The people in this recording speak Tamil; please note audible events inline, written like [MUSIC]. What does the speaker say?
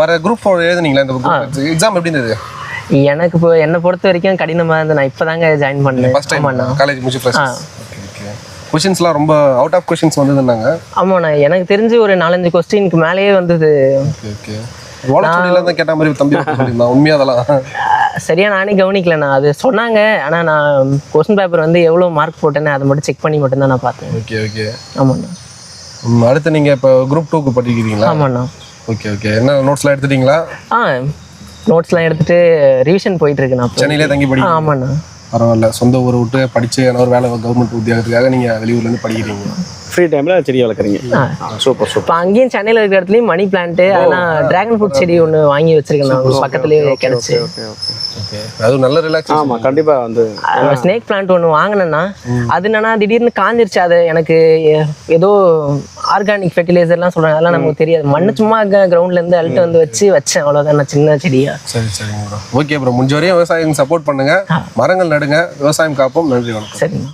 வர குரூப் ஃபோர் எழுதுனீங்களா இந்த எக்ஸாம் எப்படி இருந்தது? எனக்கு இப்போ என்னை பொறுத்த வரைக்கும் கடினமாக இருந்தது. நான் இப்போ தாங்க ஜாயின் பண்ணேன். ஃபர்ஸ்ட் டைம் ஆமாண்ணா. காலேஜ் முடிச்சு ஃபர்ஸ்ட் கொஷின்ஸ்லாம் ரொம்ப அவுட் ஆஃப் கொஷின்ஸ் வந்ததுன்னாங்க. ஆமாண்ணா. எனக்கு தெரிஞ்சு ஒரு நாலஞ்சு கொஸ்டினுக்கு மேலேயே வந்தது. ஓகே கேட்ட மாதிரி தம்பி உண்மையா அதெல்லாம்? [LAUGHS] சரியா நானே கவனிக்கலண்ணா. அது சொன்னாங்க. ஆனால் நான் கொஸ்டின் பேப்பர் வந்து எவ்வளோ மார்க் போட்டேன்னு அதை மட்டும் செக் பண்ணி மட்டும்தான் நான் பார்த்தேன். ஓகே ஓகே ஆமாண்ணா. அடுத்து நீங்க இப்போ குரூப் டூக்கு படிக்கிறீங்களா? ஆமாண்ணா. ஓகே ஓகே என்ன நோட்ஸ்லாம் எடுத்துட்டீங்களா? ஆ நோட்ஸ்லாம் எடுத்துட்டு ரிவிஷன் போயிட்டு இருக்கு நான். சென்னையிலே தங்கி படிக்கிறீங்க ஆமாண்ணா. பரவாயில்ல. சொந்த ஊரை விட்டு படிச்சு ஏன்னா ஒரு வேலை கவர்மெண்ட் உத்தியோகத்துக்காக நீங்க வெளியூர்ல இருந்து படிக்கிறீங்க. ஃப்ரீ டைமில் செடி வளர்க்குறீங்க. சூப்பர் சூப்பர் இப்போ அங்கேயும் சென்னையில் இருக்கிற இடத்துலையும் மணி பிளான்ட்டு ஆனால் டிராகன் ஃப்ரூட் செடி ஒன்று வாங்கி வச்சிருக்கேன் நான். பக்கத்துலேயே கிடச்சி. ஓகே ஓகே ஓகே அது நல்ல ரிலாக்ஸ் ஆமாம் கண்டிப்பாக வந்து. ஸ்னேக் பிளான்ட் ஒன்று வாங்கினேன்னா அது என்னன்னா திடீர்னு காஞ்சிருச்சு. அது எனக்கு ஏதோ ஆர்கானிக் ஃபெர்டிலைசர்லாம் சொல்கிறாங்க அதெல்லாம் நமக்கு தெரியாது. மண்ணு சும்மா கிரவுண்ட்ல இருந்து அழுட்டு வந்து வச்சு வச்சேன். அவ்வளோதான் நான் சின்ன செடியா. சரி சரிங்க ப்ரோ ஓகே ப்ரோ முடிஞ்ச வரையும் விவசாயம் சப்போர்ட் பண்ணுங்க. மரங்கள் நடுங்க. விவசாயம் காப்போம். நன்றி வணக்கம். சரிண்ணா